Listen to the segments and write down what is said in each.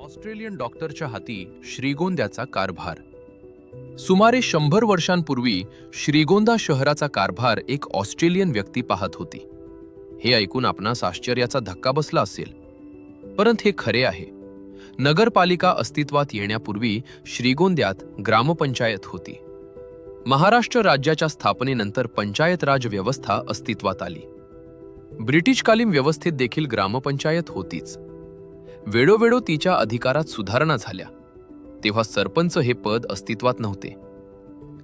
Australian डॉक्टरच्या हाती श्रीगोंद्याचा कारभार. सुमारे शंभर वर्षांपूर्वी श्रीगोंदा शहराचा कारभार एक ऑस्ट्रेलियन व्यक्ती पाहत होती. हे ऐकून आपणास आश्चर्याचा धक्का बसला असेल. परंतु हे खरे आहे. नगरपालिका अस्तित्वात येण्यापूर्वी श्रीगोंद्यात ग्रामपंचायत होती. महाराष्ट्र राज्याच्या स्थापनेनंतर पंचायत राज व्यवस्था अस्तित्वात आली. ब्रिटिशकालीन व्यवस्थेत देखील ग्रामपंचायत होतीच. वेळोवेळो तिच्या अधिकारात सुधारणा झाल्या. तेव्हा सरपंच हे पद अस्तित्वात नव्हते.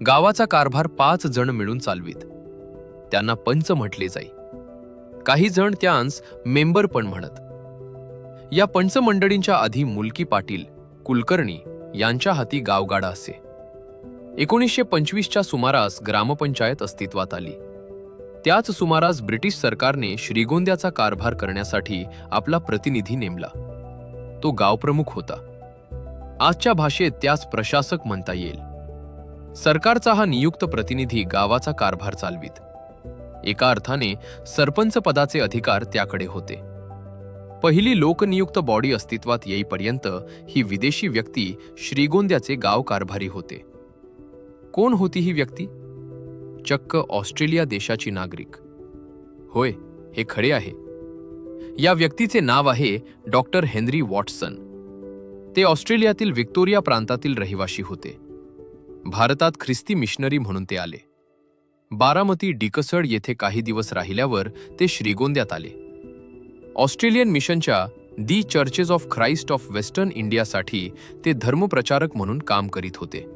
गावाचा कारभार पाच जण मिळून चालवीत. त्यांना पंच म्हटले जाई. काही जण त्यांस मेंबर पण म्हणत. या पंच मंडळींच्या आधी मुलकी पाटील कुलकर्णी यांच्या हाती गावगाडा असे. एकोणीसशे पंचवीसच्या सुमारास ग्रामपंचायत अस्तित्वात आली. त्याच सुमारास ब्रिटिश सरकारने श्रीगोंद्याचा कारभार करण्यासाठी आपला प्रतिनिधी नेमला. तो गावप्रमुख होता. आजच्या भाषेत त्यास प्रशासक म्हणता येईल. सरकारचा हा नियुक्त प्रतिनिधी गावाचा कारभार चालवीत. एका अर्थाने सरपंच पदाचे अधिकार त्याकडे होते. पहिली लोकनियुक्त बॉडी अस्तित्वात येईपर्यंत ही विदेशी व्यक्ती श्रीगोंद्याचे गाव कारभारी होते. कोण होती ही व्यक्ती? चक्क ऑस्ट्रेलिया देशाची नागरिक. होय हे खरे आहे. या व्यक्तीचे नाव आहे डॉक्टर हेनरी वॉटसन. ते ऑस्ट्रेलियातील व्हिक्टोरिया प्रांतातील रहिवाशी होते. भारतात ख्रिस्ती मिशनरी म्हणून ते आले. बारामती डिकसड येथे काही दिवस राहिल्यावर ते श्रीगोंद्यात आले. ऑस्ट्रेलियन मिशनच्या the churches of Christ of western इंडियासाठी ते धर्मप्रचारक म्हणून काम करीत होते.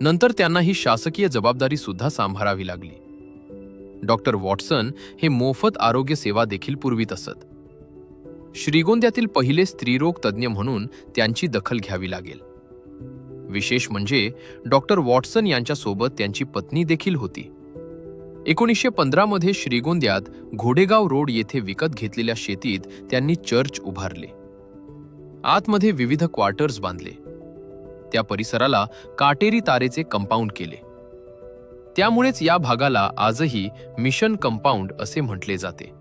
नंतर त्यांना ही शासकीय जबाबदारी सुद्धा सांभाळावी लागली. डॉक्टर वॉटसन हे मोफत आरोग्य सेवा देखील पुरवीत असत. श्रीगोंद्यातील पहिले स्त्रीरोग तज्ज्ञ म्हणून त्यांची दखल घ्यावी लागेल. विशेष म्हणजे डॉक्टर वॉटसन यांच्यासोबत त्यांची पत्नी देखील होती. एकोणीसशे पंधरामध्ये श्रीगोंद्यात घोडेगाव रोड येथे विकत घेतलेल्या शेतीत त्यांनी चर्च उभारले. आतमध्ये विविध क्वार्टर्स बांधले. त्या परिसराला काटेरी तारेचे कंपाऊंड केले. त्यामुळेच या भागाला आजही मिशन कंपाऊंड असे म्हटले जाते.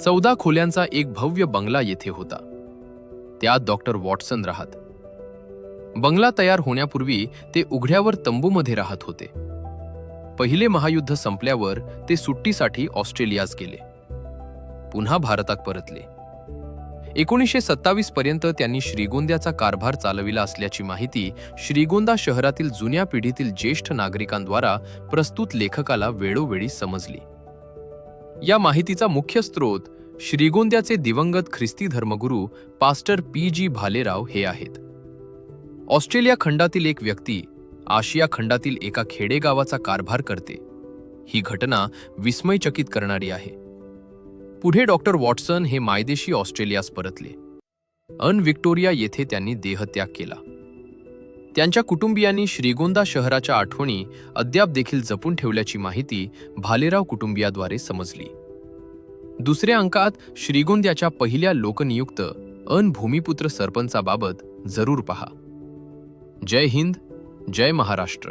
चौदा खोल्यांचा एक भव्य बंगला येथे होता. त्यात डॉक्टर वॉटसन राहत. बंगला तयार होण्यापूर्वी ते उघड्यावर तंबूमध्ये राहत होते. पहिले महायुद्ध संपल्यावर ते सुट्टीसाठी ऑस्ट्रेलियास गेले. पुन्हा भारतात परतले. एकोणीसशे सत्तावीस पर्यंत त्यांनी श्रीगोंद्याचा कारभार चालविला असल्याची माहिती श्रीगोंदा शहरातील जुन्या पिढीतील ज्येष्ठ नागरिकांद्वारा प्रस्तुत लेखकाला वेळोवेळी समजली. या माहितीचा मुख्य स्रोत श्रीगोंद्याचे दिवंगत ख्रिस्ती धर्मगुरू पास्टर पी जी भालेराव हे आहेत. ऑस्ट्रेलिया खंडातील एक व्यक्ती आशिया खंडातील एका खेडेगावाचा कारभार करते. ही घटना विस्मयचकित करणारी आहे. पुढे डॉक्टर वॉटसन हे मायदेशी ऑस्ट्रेलियास परतले. अन व्हिक्टोरिया येथे त्यांनी देहत्याग केला. त्यांच्या कुटुंबियांनी श्रीगोंदा शहराच्या आठवणी अद्याप देखील जपून ठेवल्याची माहिती भालेराव कुटुंबियाद्वारे समजली. दुसऱ्या अंकात श्रीगोंद्याच्या पहिल्या लोकनियुक्त अन भूमिपुत्र सरपंचाबाबत जरूर पहा. जय हिंद जय महाराष्ट्र.